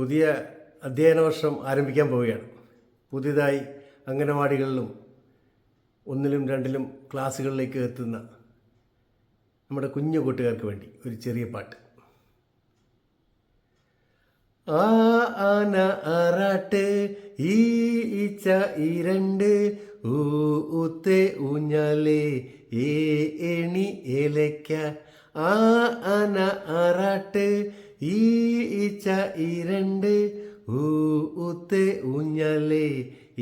പുതിയ അധ്യയന വർഷം ആരംഭിക്കാൻ പോവുകയാണ്. പുതിയതായി അംഗനവാടികളിലും ഒന്നിലും രണ്ടിലും ക്ലാസ്സുകളിലേക്ക് എത്തുന്ന നമ്മുടെ കുഞ്ഞു കൂട്ടുകാർക്ക് വേണ്ടി ഒരു ചെറിയ പാട്ട്. ആ ആന ആറാട്ട് ഈ ഈച്ച ഇരണ്ട് ഊ ഊത്തെ ഊഞ്ഞാലേ ഏ എണി ഏലയ്ക്ക. ആ ആന ആറാട്ട് ഈ ഈച്ച ഇരണ്ട് ഊ ഉത്ത് ഊഞ്ഞാലേ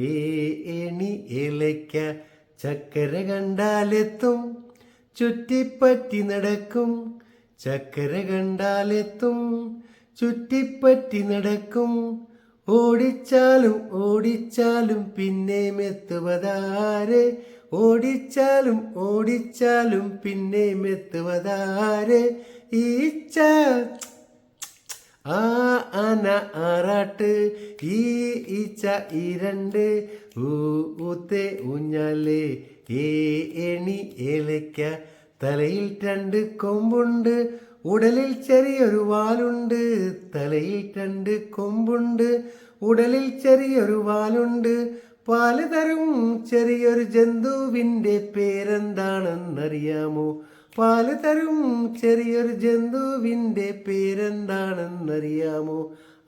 ഏ എണി ഇലയ്ക്ക ചക്കര കണ്ടാലെത്തും ചുറ്റിപ്പറ്റി നടക്കും. ചക്കര കണ്ടാലെത്തും ചുറ്റിപ്പറ്റി നടക്കും. ഓടിച്ചാലും ഓടിച്ചാലും പിന്നെ മെത്തുവതാരെ. ഓടിച്ചാലും ഓടിച്ചാലും പിന്നെ മെത്തുവതാരെ. ഈച്ച ആറാട്ട് ഈ ഈച്ച ഇരണ്ട് ഊ ഊത്തെ ഊഞ്ഞാലേ ഏ എണി ഏലയ്ക്ക. തലയിൽ രണ്ട് കൊമ്പുണ്ട് ഉടലിൽ ചെറിയൊരു വാലുണ്ട്. തലയിൽ രണ്ട് കൊമ്പുണ്ട് ഉടലിൽ ചെറിയൊരു വാലുണ്ട്. പാൽ തരും ചെറിയൊരു ജന്തുവിന്റെ പേരെന്താണെന്നറിയാമോ? പാൽ തരും ചെറിയൊരു ജന്തുവിന്റെ പേരെന്താണെന്നറിയാമോ?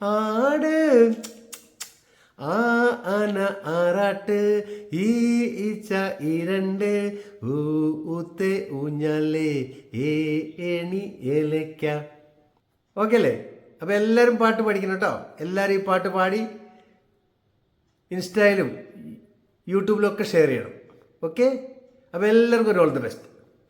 ആട്. ആ അന ആറാട്ട്. ഈ ഈച്ച ഇരണ്ട് രണ്ട്. ഊ ഊത്തെ ഊഞ്ഞാലേ ഏ എണി ഏലയ്ക്ക ഓക്കെ അല്ലേ അപ്പോൾ എല്ലാവരും പാട്ട് പഠിക്കണം കേട്ടോ. എല്ലാവരും ഈ പാട്ട് പാടി ഇൻസ്റ്റയിലും യൂട്യൂബിലൊക്കെ ഷെയർ ചെയ്യണം. ഓക്കെ? അപ്പോൾ എല്ലാവർക്കും ഒരു all the best.